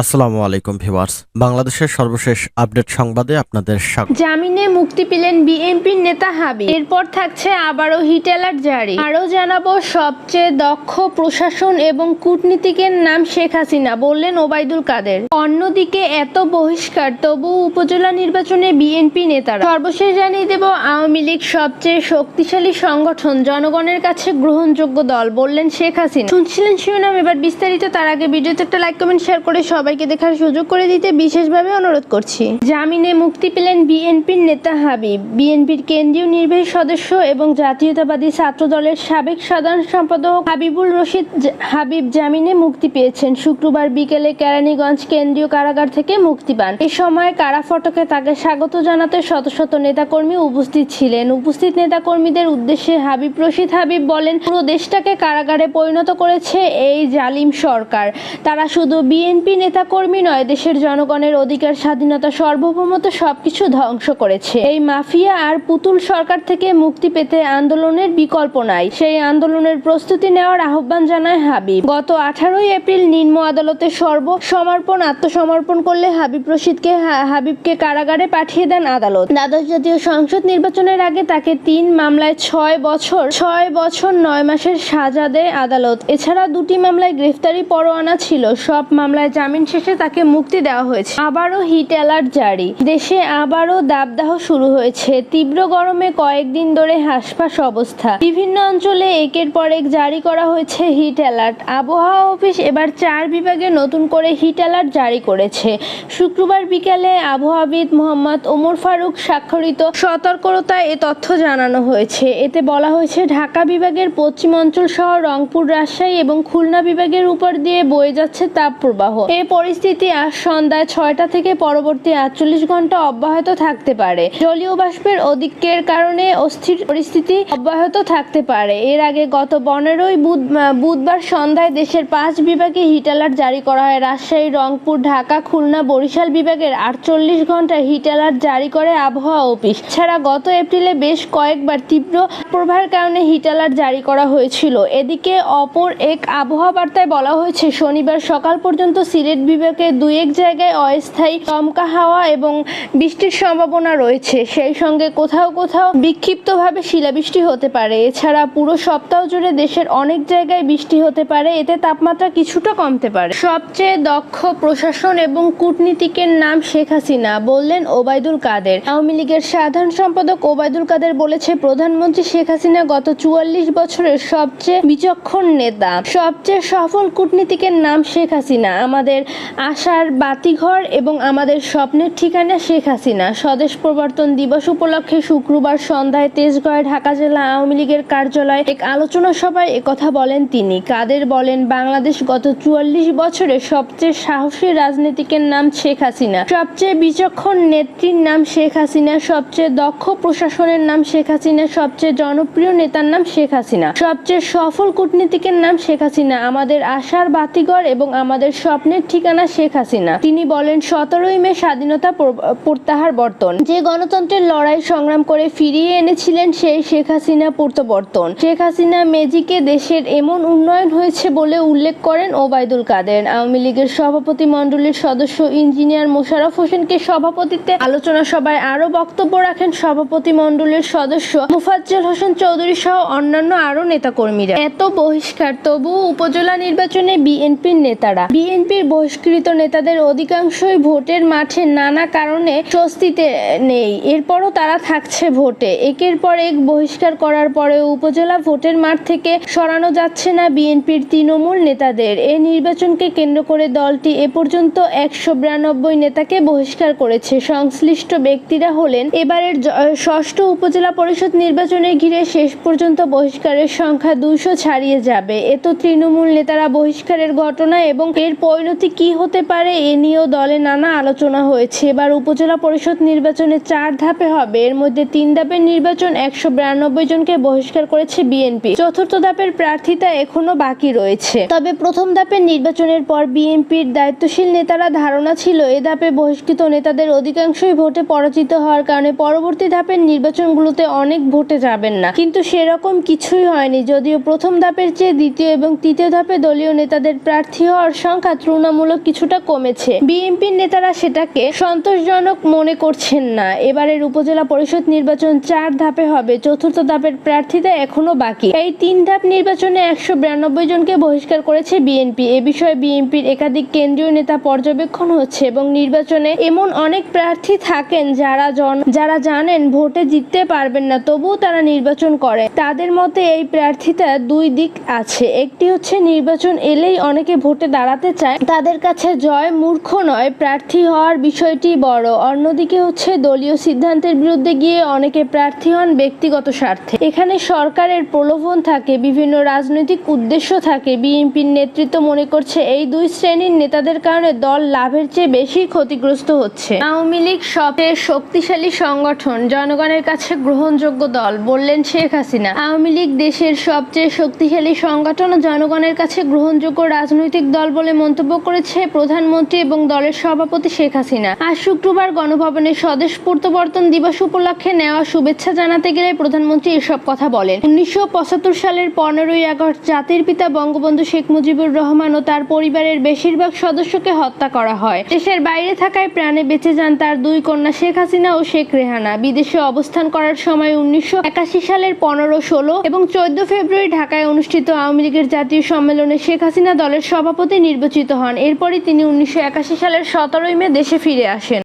আসসালামু আলাইকুম ভিউয়ার্স। বাংলাদেশের সর্বশেষ আপডেট সংবাদে আপনাদের স্বাগত। জামিনে মুক্তি পেলেন বিএনপির নেতা হাবিব। এরপর থাকছে আবারও হিট অ্যালার্ট জারি। আরও জানাব, সবচেয়ে দক্ষ প্রশাসন এবং কূটনীতিকের নাম শেখ হাসিনা, বললেন ওবায়দুল কাদের। অন্যদিকে এত বহিষ্কার তবু উপজেলা নির্বাচনে বিএনপি নেতারা। সর্বশেষ জানিয়ে দেব, আওয়ামী লীগ সবচেয়ে শক্তিশালী সংগঠন, জনগণের কাছে গ্রহণযোগ্য দল, বললেন শেখ হাসিনা। শুনছিলেন শিরোনাম, এবার বিস্তারিত। তার আগে ভিডিওতে একটা লাইক কমেন্ট শেয়ার করে সবাইকে দেখার সুযোগ করে দিতে বিশেষভাবে অনুরোধ করছি। জামিনে মুক্তি পেলেন বিএনপির নেতা হাবিব। বিএনপির কেন্দ্রীয় নির্বাহী সদস্য এবং জাতীয়তাবাদী ছাত্র দলের সাবেক সাধারণ সম্পাদক হাবিবুল রশিদ হাবিব জামিনে মুক্তি পেয়েছেন। শুক্রবার বিকেলে কেরানীগঞ্জ কেন্দ্রীয় কারাগার থেকে মুক্তি পান। এ সময় কারা ফটকে তাকে স্বাগত জানাতে শত শত নেতাকর্মী উপস্থিত ছিলেন। উপস্থিত নেতাকর্মীদের উদ্দেশ্যে হাবিব রশিদ হাবিব বলেন, পুরো দেশটাকে কারাগারে পরিণত করেছে এই জালিম সরকার। তারা শুধু বিএনপি নেতাকর্মী নয়, দেশের জনগণের অধিকার, স্বাধীনতা, সার্বভৌমত্ব সবকিছু ধ্বংস করেছে। এই মাফিয়া আর পুতুল সরকার থেকে মুক্তি পেতে আন্দোলনের বিকল্প নাই। সেই আন্দোলনের প্রস্তুতি নেওয়ার আহ্বান জানায় হাবিব। গত আঠারোই এপ্রিল নিম্ন আদালতে সর্ব সমর্পণ আত্মসমর্পণ করলে হাবিব রশিদকে হাবিবকে কারাগারে পাঠিয়ে দেন আদালত। দ্বাদশ জাতীয় সংসদ নির্বাচনের আগে তাকে তিন মামলায় ছয় বছর ছয় বছর নয় মাসের সাজা দেয় আদালত। এছাড়া দুটি মামলায় গ্রেফতারি পরোয়ানা ছিল। সব মামলায় জামিন শেষে তাকে মুক্তি দেওয়া হয়েছে। আবারও হিট অ্যালার্ট জারি। দেশে আবারও দাবদাহ শুরু হয়েছে। তীব্র গরমে কয়েকদিন ধরে হাসফাস অবস্থা। বিভিন্ন অঞ্চলে একের পর এক জারি করা হয়েছে হিট অ্যালার্ট। আবহাওয়া অফিস এবার চার বিভাগে নতুন করে হিট অ্যালার্ট জারি করেছে। শুক্রবার বিকেলে আবহাওয়াবিদ মোহাম্মদ ওমর ফারুক স্বাক্ষরিত সতর্কতায় এ তথ্য জানানো হয়েছে। এতে বলা হয়েছে, ঢাকা বিভাগের পশ্চিম অঞ্চল সহ রংপুর, রাজশাহী এবং খুলনা বিভাগের উপর দিয়ে বয়ে যাচ্ছে তাপপ্রবাহ। এ পরিস্থিতি আজ সন্ধ্যায় ছয়টা থেকে পরবর্তী আটচল্লিশ ঘণ্টা অব্যাহত থাকতে পারে। জলীয় বাষ্পের অধিক্যের কারণে অস্থির পরিস্থিতি অব্যাহত থাকতে পারে। এর আগে গত পনেরোই বুধবার সন্ধ্যায় দেশের পাঁচ বিভাগে হিট অ্যালার্ট জারি করা হয়। রাজশাহী, রংপুর, ঢাকা, খুলনা, বরিশাল বিভাগের আটচল্লিশ ঘণ্টা হিট অ্যালার্ট জারি করে আবহাওয়া অফিস। ছাড়া গত এপ্রিলে বেশ কয়েকবার তীব্র প্রবাহের কারণে হিট অ্যালার্ট জারি করা হয়েছিল। এদিকে অপর এক আবহাওয়া বার্তায় বলা হয়েছে, শনিবার সকাল পর্যন্ত সিলেট বিভাগে দুই এক জায়গায় অস্থায়ী দমকা হাওয়া এবং বৃষ্টির সম্ভাবনা রয়েছে। সেই সঙ্গে কোথাও কোথাও বিক্ষিপ্তভাবে শিলাবৃষ্টি হতে পারে। এছাড়া পুরো সপ্তাহ জুড়ে দেশের অনেক জায়গায় বৃষ্টি হতে পারে। এতে তাপমাত্রা কিছুটা কমতে পারে। সবচেয়ে দক্ষ প্রশাসন এবং কূটনীতিকের নাম শেখ হাসিনা বললেন ওবায়দুল কাদের। আওয়ামী লীগের সাধারণ সম্পাদক ওবায়দুল কাদের বলেছে, প্রধানমন্ত্রী শেখ হাসিনা গত চুয়াল্লিশ বছরের সবচেয়ে বিচক্ষণ নেতা। সবচেয়ে সফল কূটনীতিকের নাম শেখ হাসিনা। আমাদের আশার বাতিঘর এবং আমাদের স্বপ্নের ঠিকানা শেখ হাসিনা। স্বদেশ প্রবর্তন দিবস উপলক্ষে শুক্রবার সন্ধ্যায় তেজগাঁয় ঢাকা জেলা আওয়ামী লীগের কার্যালয়ে এক আলোচনা সভায় একথা বলেন তিনি। কাদের বলেন, বাংলাদেশ গত চুয়াল্লিশ বছরে সবচেয়ে সাহসী রাজনীতিকের নাম শেখ হাসিনা। সবচেয়ে বিচক্ষণ নেত্রীর নাম শেখ হাসিনা। সবচেয়ে দক্ষ প্রশাসনের নাম শেখ হাসিনা। সবচেয়ে জনপ্রিয় নেতার নাম শেখ হাসিনা। সবচেয়ে সফল কূটনীতিকের নাম শেখ হাসিনা। আমাদের আশার বাতিঘর এবং আমাদের স্বপ্নের ঠিকানা শেখ হাসিনা। তিনি বলেন, সতেরোই মে স্বাধীনতা প্রত্যাহার বর্তন। যে গণতন্ত্রের লড়াই সংগ্রাম করে ফিরিয়ে এনেছিলেন সেই শেখ হাসিনা প্রত্যাবর্তন শেখ হাসিনা মেজিকে দেশের এমন উন্নয়ন হয়েছে বলে উল্লেখ করেন ওবায়দুল কাদের। আওয়ামী লীগের সভাপতি মণ্ডলীর সদস্য ইঞ্জিনিয়ার মোশাররফ হোসেনকে সভাপতিত্বে আলোচনা সভায় আরও বক্তব্য রাখেন সভাপতি মণ্ডলীর সদস্য মুফাজ্জল হোসেন চৌধুরী সহ অন্যান্য আরও নেতাকর্মীরা। এত বহিষ্কার, তবুও উপজেলা নির্বাচনে বিএনপির নেতারা। বিএনপির বহিষ্কৃত নেতাদের অধিকাংশই ভোটের মাঠে নানা কারণে স্বস্তিতে নেই। এরপরও তারা থাকছে ভোটে। একের পর এক বহিষ্কার করার পরেও উপজেলা ভোটের মাঠ থেকে সরানো যাচ্ছে না বিএনপির তৃণমূল নেতাদের। এই নির্বাচনকে কেন্দ্র করে দলটি এ পর্যন্ত একশো বিরানব্বই নেতাকে বহিষ্কার করেছে। সংশ্লিষ্ট ব্যক্তিরা হলেন এবারের ষষ্ঠ উপজেলা পরিষদ নির্বাচনে ঘিরে শেষ পর্যন্ত বহিষ্কারের সংখ্যা দুশো ছাড়িয়ে যাবে। এত তৃণমূল নেতারা বহিষ্কারের ঘটনা এবং এর পরিণতি কি হতে পারে এ নিয়েও দলে নানা আলোচনা হয়েছে। এবার উপজেলা পরিষদ নির্বাচনে চার ধাপে হবে। এর মধ্যে তিন ধাপের নির্বাচন একশো বিরানব্বই জনকে বহিষ্কার করেছে বিএনপি। চতুর্থ ধাপের প্রার্থিতা এখনও বাকি রয়েছে। তবে প্রথম ধাপের নির্বাচনের পর বিএনপির দায়িত্বশীল নেতারা ধারণা ছিল, এ ধাপে বহিষ্কৃত নেতাদের অধিকাংশই ভোটে পরাজিত হওয়ার কারণে পরবর্তী ধাপের নির্বাচনগুলোতে অনেক ভোটে যাবেন না। কিন্তু সেরকম কিছুই হয়নি, যদিও প্রথম ধাপের চেয়ে দ্বিতীয় এবং তৃতীয় ধাপে দলীয় নেতাদের প্রার্থী হওয়ার সংখ্যা তৃণমূল তুলনামূলক কিছুটা কমেছে। বিএনপির নেতারা সেটাকে সন্তোষজনক মনে করছেন না। এবারের উপজেলা পরিষদ নির্বাচন চার ধাপে হবে। চতুর্থ ধাপের প্রার্থীতা এখনও বাকি। এই তিন ধাপ নির্বাচনে একশো বিরানব্বই জনকে বহিষ্কার করেছে বিএনপি। এ বিষয়ে বিএনপির একাধিক কেন্দ্রীয় নেতা পর্যবেক্ষণ হচ্ছে এবং নির্বাচনে এমন অনেক প্রার্থী থাকেন যারা জন যারা জানেন ভোটে জিততে পারবেন না, তবুও তারা নির্বাচন করে। তাদের মতে এই প্রার্থীতা দুই দিক আছে। একটি হচ্ছে নির্বাচন এলেই অনেকে ভোটে দাঁড়াতে চায়। তাদের কাছে জয় মূর্খ নয়, প্রার্থী হওয়ার বিষয়টি বড়। অন্যদিকে হচ্ছে দলীয় সিদ্ধান্তের বিরুদ্ধে গিয়ে অনেকে প্রার্থী হন ব্যক্তিগত স্বার্থে। এখানে সরকারের প্রলোভন থাকে, বিভিন্ন রাজনৈতিক উদ্দেশ্য থাকে। বিএনপির নেতৃত্ব মনে করছে এই দুই শ্রেণির নেতাদের কারণে দল লাভের চেয়ে বেশি ক্ষতিগ্রস্ত হচ্ছে। আওয়ামী লীগ সবচেয়ে শক্তিশালী সংগঠন, জনগণের কাছে গ্রহণযোগ্য দল বললেন শেখ হাসিনা। আওয়ামী লীগ দেশের সবচেয়ে শক্তিশালী সংগঠন ও জনগণের কাছে গ্রহণযোগ্য রাজনৈতিক দল বলে মন্তব্য করেছে প্রধানমন্ত্রী এবং দলের সভাপতি শেখ হাসিনা। আজ শুক্রবার গণভবনে স্বদেশ প্রত্যাবর্তন দিবস উপলক্ষে নেওয়া শুভেচ্ছা জানাতে গেলে প্রধানমন্ত্রী এসব কথা বলেন। উনিশশো পঁচাত্তর সালের পনেরোই আগস্ট জাতির পিতা বঙ্গবন্ধু শেখ মুজিবুর রহমান ও তার পরিবারের বেশিরভাগ সদস্যকে হত্যা করা হয়। দেশের বাইরে থাকায় প্রাণে বেঁচে যান তার দুই কন্যা শেখ হাসিনা ও শেখ রেহানা। বিদেশে অবস্থান করার সময় উনিশশো একাশি সালের পনেরো, ষোলো এবং চোদ্দ ফেব্রুয়ারি ঢাকায় অনুষ্ঠিত আওয়ামী লীগের জাতীয় সম্মেলনে শেখ হাসিনা দলের সভাপতি নির্বাচিত হন। এরপরই তিনি উনিশশো একাশি সালের সতেরোই মে দেশে ফিরে আসেন।